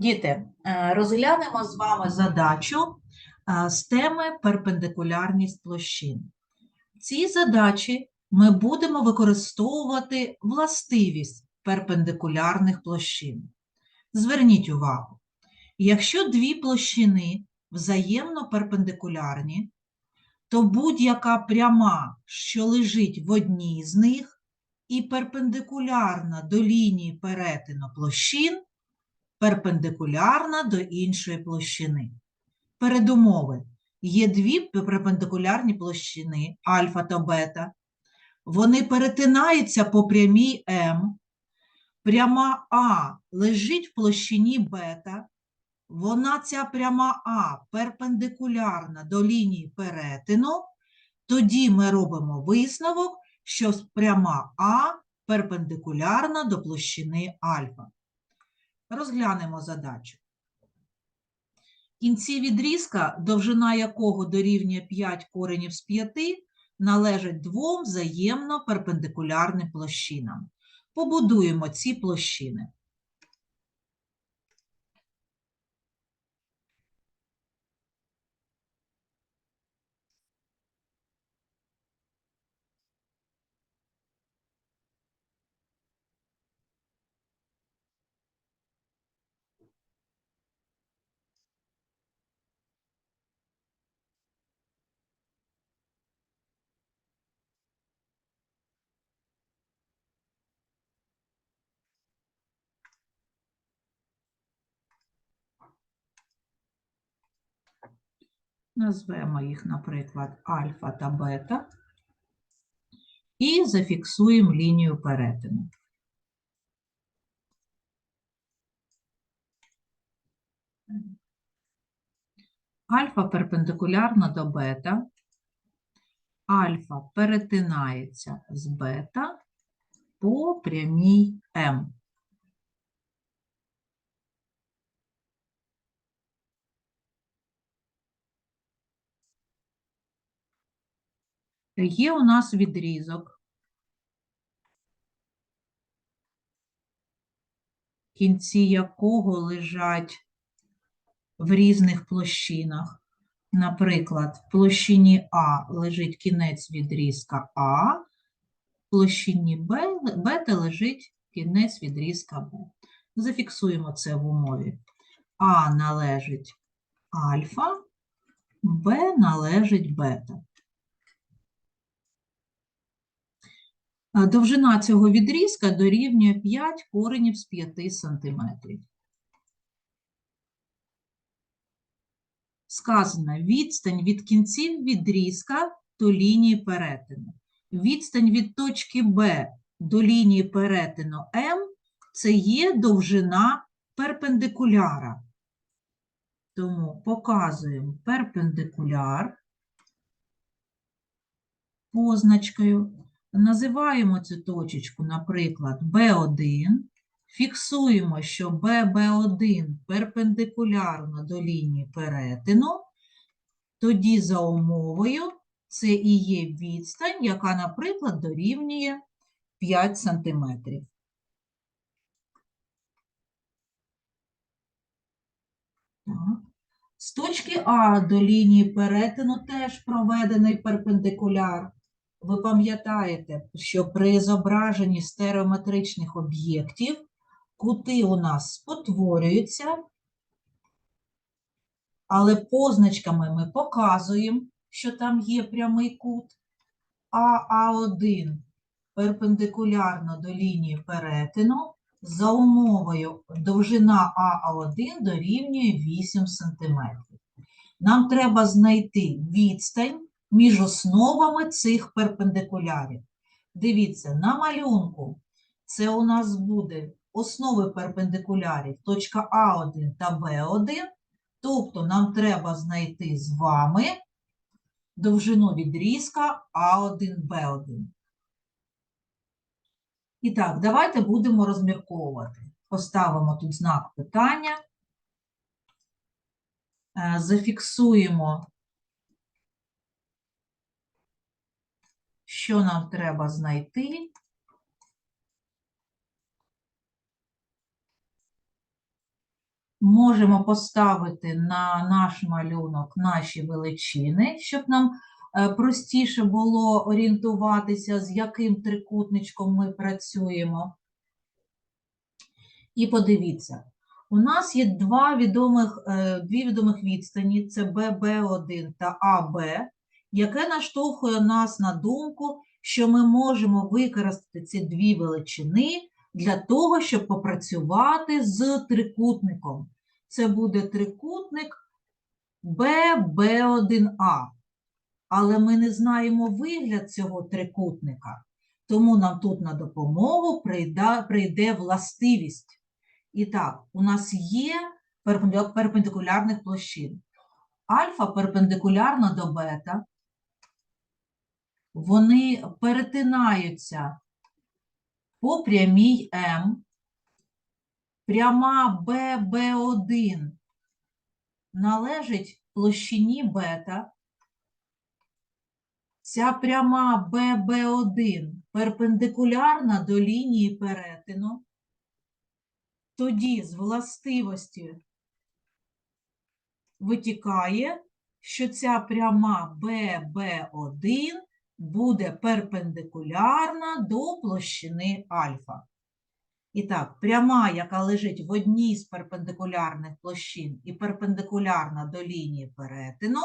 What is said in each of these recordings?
Діти, е, розглянемо з вами задачу е, з теми перпендикулярність площин. В цій задачі ми будемо використовувати властивість перпендикулярних площин. Зверніть увагу, якщо дві площини взаємно перпендикулярні, то будь-яка пряма, що лежить в одній з них, і перпендикулярна до лінії перетину площин, перпендикулярна до іншої площини. Передумови. Є дві перпендикулярні площини альфа та бета. Вони перетинаються по прямій М. Пряма А лежить в площині бета. Вона ця пряма А перпендикулярна до лінії перетину. Тоді ми робимо висновок, що пряма А перпендикулярна до площини альфа. Розглянемо задачу. В кінці відрізка, довжина якого дорівнює 5 коренів з 5, належить двом взаємно перпендикулярним площинам. Побудуємо ці площини. Назвемо їх, наприклад, альфа та бета. І зафіксуємо лінію перетину. Альфа перпендикулярна до бета. Альфа перетинається з бета по прямій М. Є у нас відрізок. кінці якого лежать в різних площинах. Наприклад, в площині А лежить кінець відрізка А, в площині Б, бета лежить кінець відрізка Б. Зафіксуємо це в умові. А належить альфа, Б належить бета. А Довжина цього відрізка дорівнює 5 коренів з 5 см. Сказано відстань від кінців відрізка до лінії перетину. Відстань від точки Б до лінії перетину М це є довжина перпендикуляра. Тому показуємо перпендикуляр позначкою. Називаємо цю точечку, наприклад, B1, фіксуємо, що BB1 перпендикулярно до лінії перетину, тоді за умовою це і є відстань, яка, наприклад, дорівнює 5 см. З точки А до лінії перетину теж проведений перпендикуляр. Ви пам'ятаєте, що при зображенні стереометричних об'єктів кути у нас спотворюються, але позначками ми показуємо, що там є прямий кут, а А1 перпендикулярно до лінії перетину, за умовою довжина АА1 дорівнює 8 см. Нам треба знайти відстань між основами цих перпендикулярів. Дивіться, на малюнку це у нас буде основи перпендикулярів точка А1 та Б1, тобто нам треба знайти з вами довжину відрізка А1, Б1. І так, давайте будемо розмірковувати. Поставимо тут знак питання, Е, зафіксуємо що нам треба знайти. можемо поставити на наш малюнок наші величини, щоб нам е, простіше було орієнтуватися, з яким трикутничком ми працюємо. І подивіться, у нас є два відомих, е, дві відомих відстані: це ББ1 та АБ, яке наштовхує нас на думку, що ми можемо використати ці дві величини для того, щоб попрацювати з трикутником. Це буде трикутник ББ1А. Але ми не знаємо вигляд цього трикутника, тому нам тут на допомогу прийде, прийде властивість. І так, у нас є перпендикулярних площин. Альфа перпендикулярна до бета. Вони перетинаються по прямій М. Пряма ББ1 належить площині бета. Ця пряма ББ1 перпендикулярна до лінії перетину. Тоді з властивості витікає, що ця пряма ББ1 буде перпендикулярна до площини альфа. І так, пряма, яка лежить в одній з перпендикулярних площин і перпендикулярна до лінії перетину,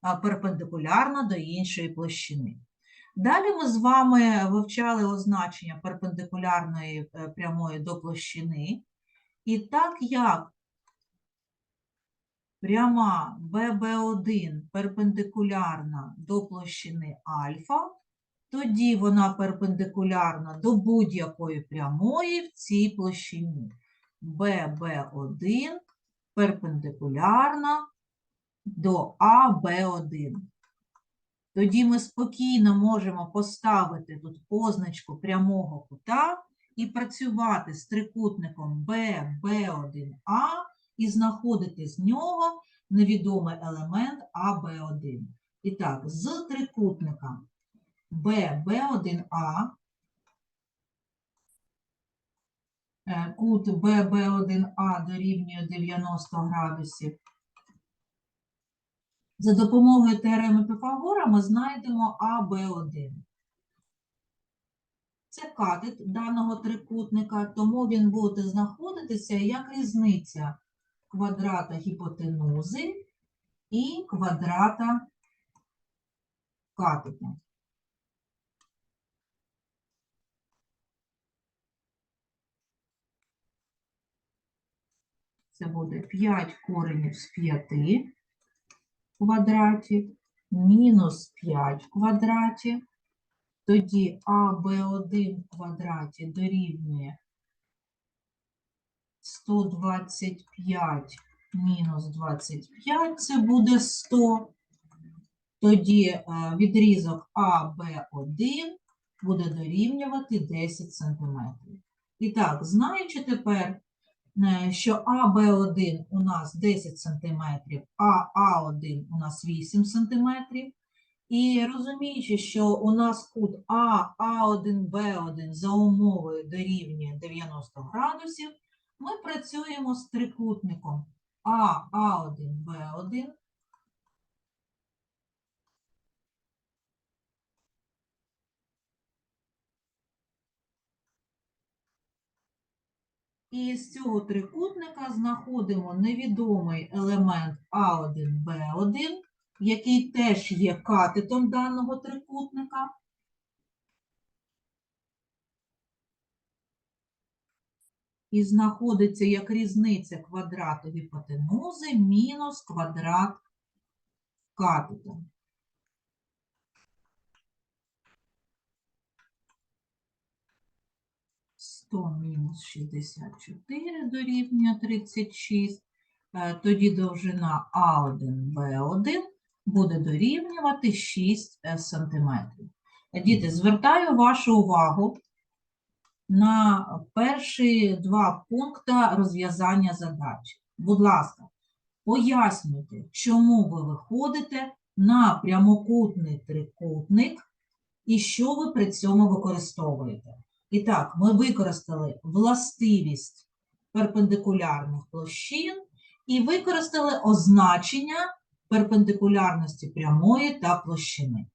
а перпендикулярна до іншої площини. Далі ми з вами вивчали означення перпендикулярної е, прямої до площини. І так як пряма ББ1 перпендикулярна до площини альфа, тоді вона перпендикулярна до будь-якої прямої в цій площині. ББ1 перпендикулярна до АБ1. Тоді ми спокійно можемо поставити тут позначку прямого кута і працювати з трикутником ББ1А і знаходити з нього невідомий елемент АБ1. І так, з трикутника ББ1А е, кут ББ1А дорівнює 90 градусів. За допомогою теореми Піфагора ми знайдемо АБ1. Це катет даного трикутника, тому він буде знаходитися як різниця квадрата гіпотенузи і квадрата катета. Це буде 5 коренів з 5 в квадраті, мінус 5 в квадраті. Тоді АБ1 в квадраті дорівнює 125 мінус 25, це буде 100. Тоді е, відрізок АБ1 буде дорівнювати 10 см. І так, знаючи тепер, е, що АБ1 у нас 10 см, а А1 у нас 8 см, і розуміючи, що у нас кут А, А1, Б1 за умовою дорівнює 90 градусів, ми працюємо з трикутником А, А1, Б1. І з цього трикутника знаходимо невідомий елемент А1, Б1, який теж є катетом даного трикутника. І знаходиться як різниця квадрату гіпотенузи мінус квадрат катета. Сто мінус 64 дорівнює 36. Е, Тоді довжина А1, Б1 буде дорівнювати 6 см. Діти, звертаю вашу увагу на перші два пункти розв'язання задачі. Будь ласка, пояснюйте, чому ви виходите на прямокутний трикутник і що ви при цьому використовуєте. І так, ми використали властивість перпендикулярних площин і використали означення перпендикулярності прямої та площини.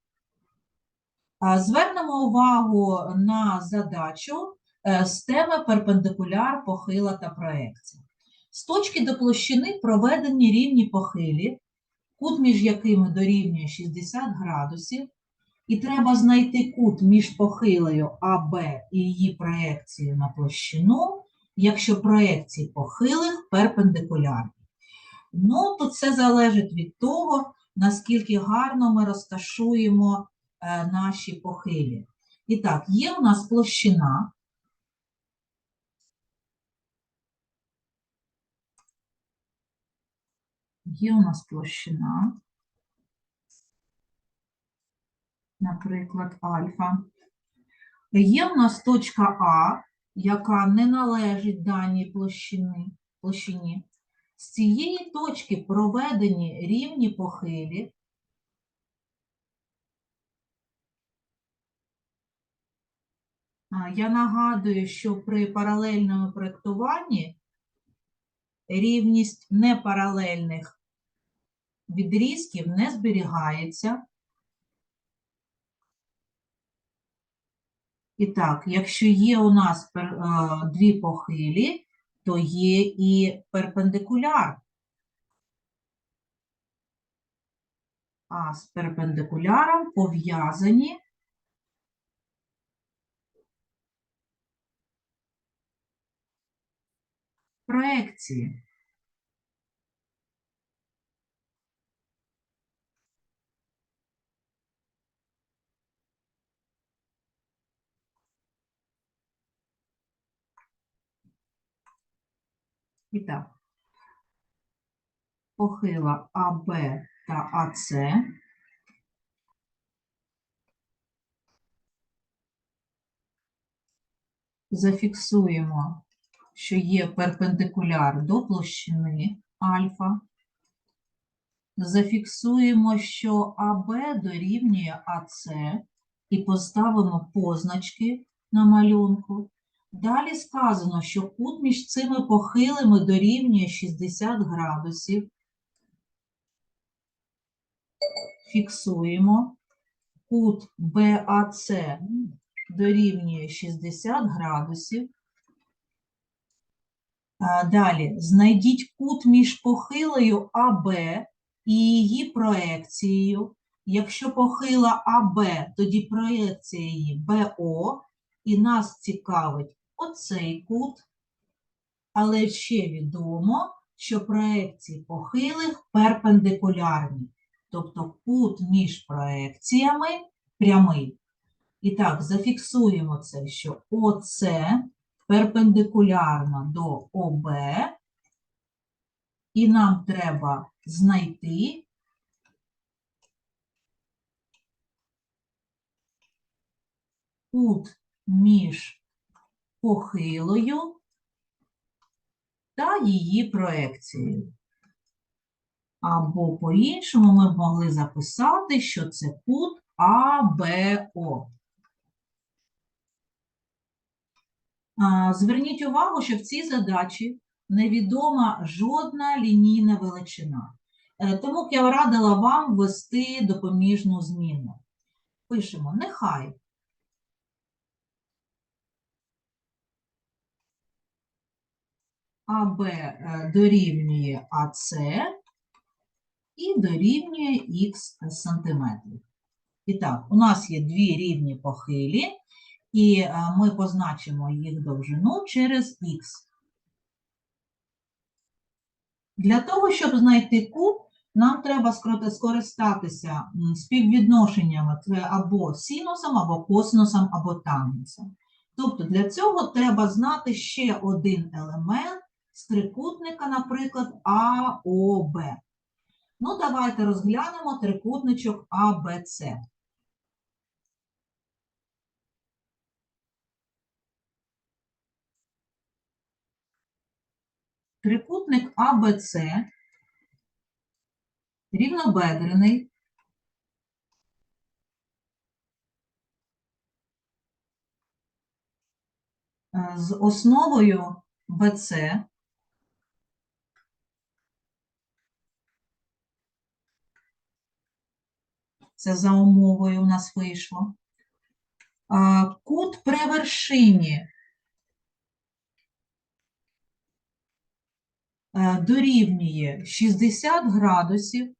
Звернемо увагу на задачу е, з теми перпендикуляр, похила та проекція. З точки до площини проведені рівні похилі, кут між якими дорівнює 60 градусів, і треба знайти кут між похилою АБ і її проекцією на площину, якщо проекції похилих перпендикулярні. Ну, тут все залежить від того, наскільки гарно ми розташуємо е, наші похилі. І так, є у нас площина. Є у нас площина, наприклад, альфа. Є у нас точка А, яка не належить даній площини, площині. З цієї точки проведені рівні похилі. Я нагадую, що при паралельному проєктуванні рівність непаралельних відрізків не зберігається. І так, якщо є у нас е, дві похилі, то є і перпендикуляр. А з перпендикуляром пов'язані проекції. І так, похила АБ та АС зафіксуємо, що є перпендикуляр до площини альфа. Зафіксуємо, що АБ дорівнює АС і поставимо позначки на малюнку. Далі сказано, що кут між цими похилими дорівнює 60 градусів. Фіксуємо. Кут БАЦ дорівнює 60 градусів. Далі знайдіть кут між похилою АБ і її проекцією. Якщо похила АБ, тоді проекція її БО, і нас цікавить оцей кут. Але ще відомо, що проекції похилих перпендикулярні, тобто кут між проекціями прямий. І так, зафіксуємо це, що ОЦ перпендикулярно до ОБ, і нам треба знайти кут між похилою та її проекцією. Або по-іншому ми б могли записати, що це кут АБО. Зверніть увагу, що в цій задачі невідома жодна лінійна величина. Е, Тому я радила вам ввести допоміжну зміну. Пишемо нехай АБ е, дорівнює АС і дорівнює х сантиметрів. І так, у нас є дві рівні похилі, і е, ми позначимо їх довжину через х. Для того, щоб знайти кут, нам треба скористатися співвідношеннями або синусом, або косинусом, або тангенсом. Тобто для цього треба знати ще один елемент з трикутника, наприклад, АОБ. Ну, давайте розглянемо трикутничок АБЦ. Трикутник АБЦ рівнобедрений. е, З основою БЦ Це за умовою у нас вийшло. Кут при вершині е, дорівнює 60 градусів.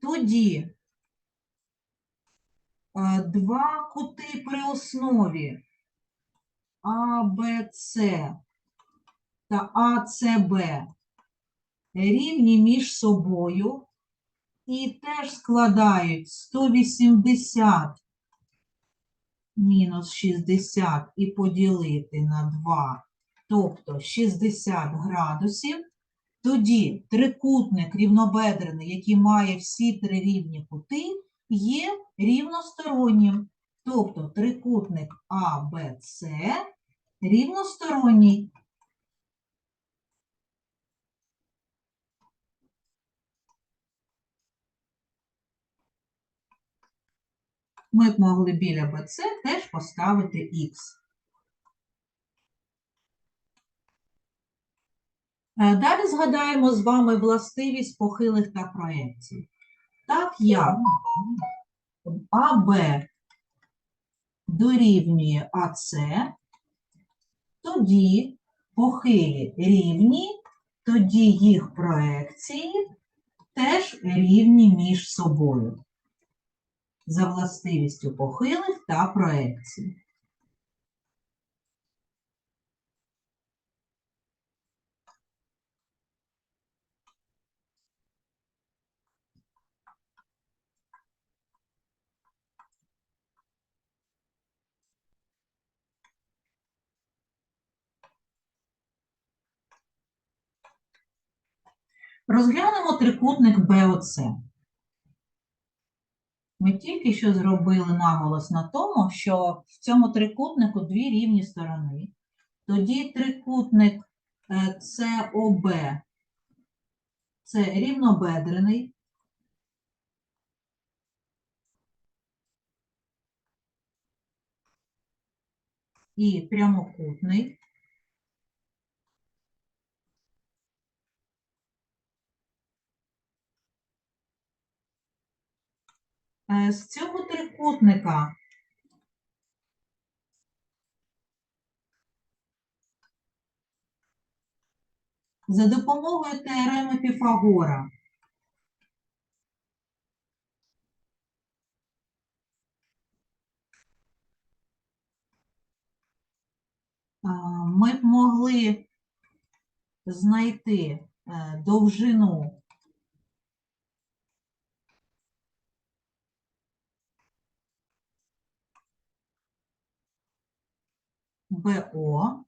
Тоді е, два кути при основі А, Б, С та АЦБ рівні між собою і теж складають 180 мінус 60 і поділити на 2, тобто 60 градусів. Тоді трикутник рівнобедрений, який має всі три рівні кути, є рівностороннім. Тобто трикутник АБЦ рівносторонній. Ми б могли біля БЦ теж поставити Х. Е, Далі згадаємо з вами властивість похилих та проекцій. Так як АБ дорівнює АС, тоді похилі рівні, тоді їх проекції теж рівні між собою за властивістю похилих та проекцій. Розглянемо трикутник БОЦ. Ми тільки що зробили наголос на тому, що в цьому трикутнику дві рівні сторони. Тоді трикутник е, СОБ це рівнобедрений. І прямокутний. З цього трикутника. За допомогою теореми Піфагора. А, ми б могли знайти е, довжину БО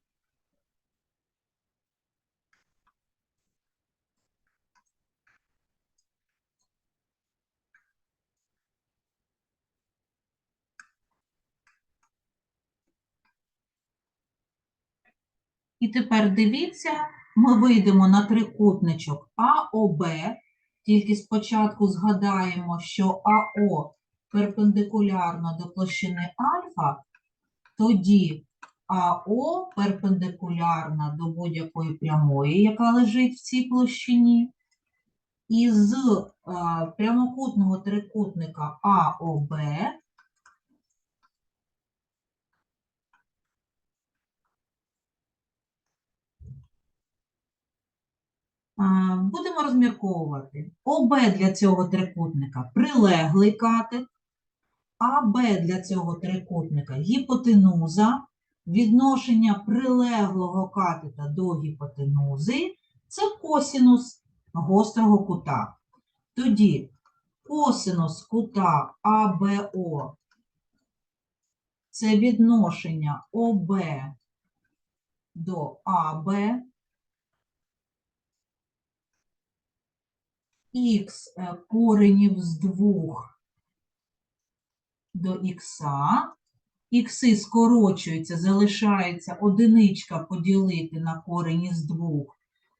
І тепер дивіться, ми вийдемо на трикутничок АОБ, тільки спочатку згадаємо, що АО перпендикулярно до площини альфа, тоді АО перпендикулярна до будь-якої прямої, яка лежить в цій площині. І з е, прямокутного трикутника АОБ Будемо розмірковувати. ОБ для цього трикутника прилеглий катет, АБ для цього трикутника гіпотенуза, відношення прилеглого катета до гіпотенузи це косінус гострого кута. Тоді косинус кута АБО це відношення ОБ до АБ. х е, коренів з 2 до х, ікси скорочуються, залишається одиничка поділити на корені з 2.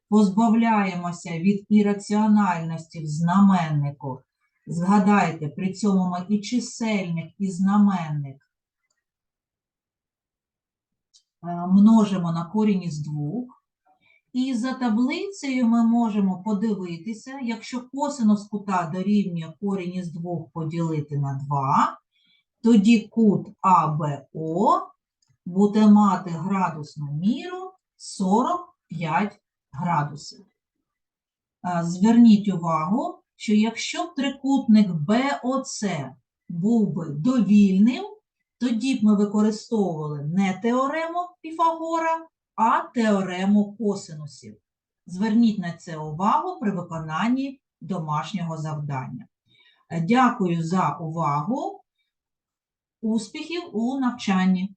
Позбавляємося від ірраціональності в знаменнику. Згадайте, при цьому ми і чисельник, і знаменник е, множимо на корінь із 2. І за таблицею ми можемо подивитися, якщо косинус кута дорівнює корінь із 2 поділити на 2, тоді кут АБО буде мати градусну міру 45 градусів. Зверніть увагу, що якщо б трикутник БОЦ був би довільним, тоді б ми використовували не теорему Піфагора, а теорему косинусів. Зверніть на це увагу при виконанні домашнього завдання. Е, Дякую за увагу. Успіхів у навчанні!